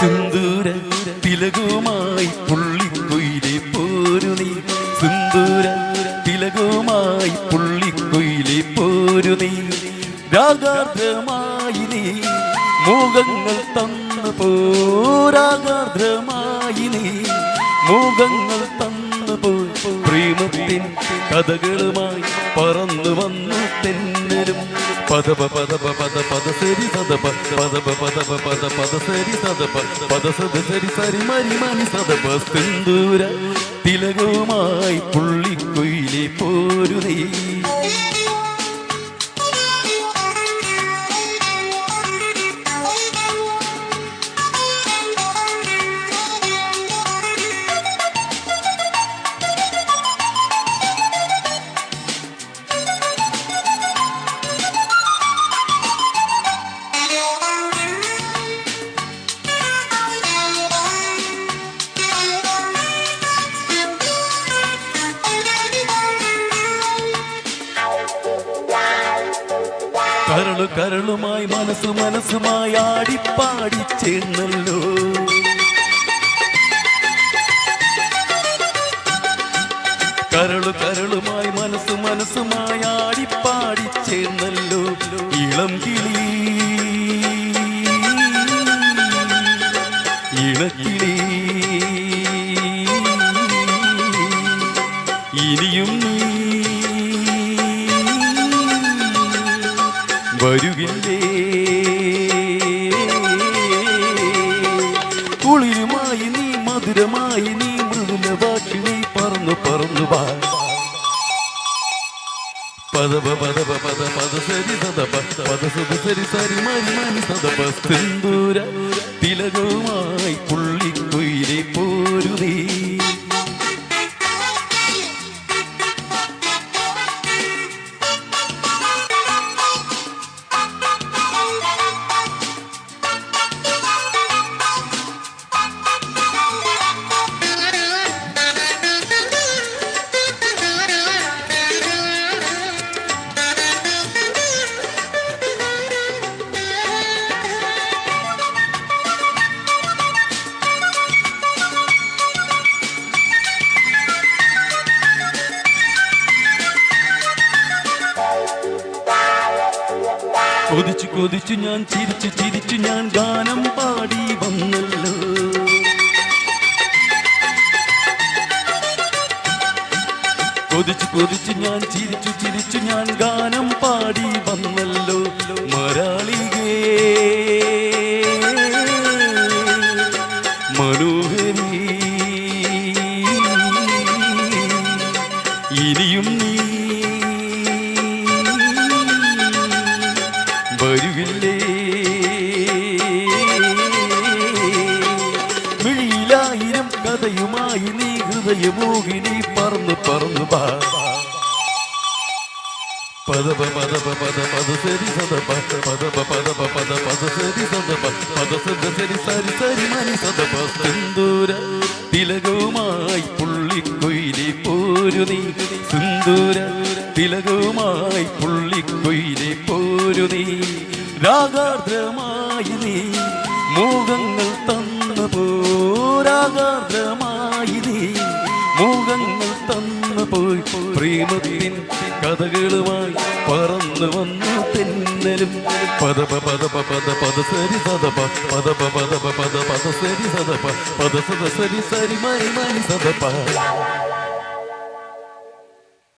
സിന്ദൂര തിലകുമായി പുള്ളിക്കുയിലെ പോരു നീ. സിന്ദൂര തിലകുമായി പുള്ളിക്കുയിലെ പോരു നീ. രാഗാർദ്രമായി നീ മോഹങ്ങൾ തന്നു പോരാഗാർദ്രമായി നീ മോഹങ്ങൾ തന്നു പോ. പ്രേമത്തിൻ കഥകളുമായി പറന്നു വന്നു തെന്നലും പദപ പദപ പദ പദ സരി സദപ. പദപ പദപ പദ പദ സരി സദപ. പദ സദ സരി സരി മരി മണി സദപ. സിന്ദൂര തിലകവുമായി പുള്ളിക്കൊയിലെ പോരുതേ. കരളു കരളുമായി മനസ്സ് മനസ്സുമായി ആടിപ്പാടി ചേർന്നല്ലോ. കരളു കരളുമായി മനസ്സ് മനസ്സുമായി ആടിപ്പാടി ചേർന്നല്ലോ. ഇളം കിളി. ഇളക്കിളി വരുകില്ലേ? കുളിരുമായി നീ മധുരമായി നീ മൃദുലവാക്കി നീ പറന്നു പറന്നു വാ. പദപ പദപ പദ പദ സരി സദ പദ സദ സരി സരി മരി മരി സദ സിന്ദൂര. തിലകവുമായി പുള്ളിക്കുയിലെ പോരുതേ. കൊതിച്ചു കൊതിച്ചു ഞാൻ ചിരിച്ചു ചിരിച്ചു ഞാൻ ഗാനം പാടി വന്നല്ലോ. കൊതിച്ചു കൊതിച്ചു ഞാൻ ചിരിച്ചു ചിരിച്ചു ഞാൻ ഗാനം പാടി വന്നല്ലോ. മരാളികേ മനോഹരി ഇനിയും ഹൃദയമോഹിനി പറന്നു പറന്നു വാ പദപ പദപ പദ പദ സരി സദ പദ പദപ പദപ പദ പദ സരി സദ പദ സദ സരി സരി സരി മണി സദപ സിന്ദൂര തിലകവുമായി പുള്ളിക്കൊയിലെ പോരു നീ. സിന്ദൂര തിലകവുമായി പുള്ളിക്കൊയിലെ പോരു നീ. രാഗാർദ്രമായി നീ. മോഹങ്ങൾ പ്രേമത്തിൻ കഥകളുമായി പറന്നു വന്നു തെന്നലും. പദപ പദപ പദ പദ സരി സദപ പദപ പദപ പദ പദ സരി സദപ പദ സദ സരി സരി മരി മരി സദപ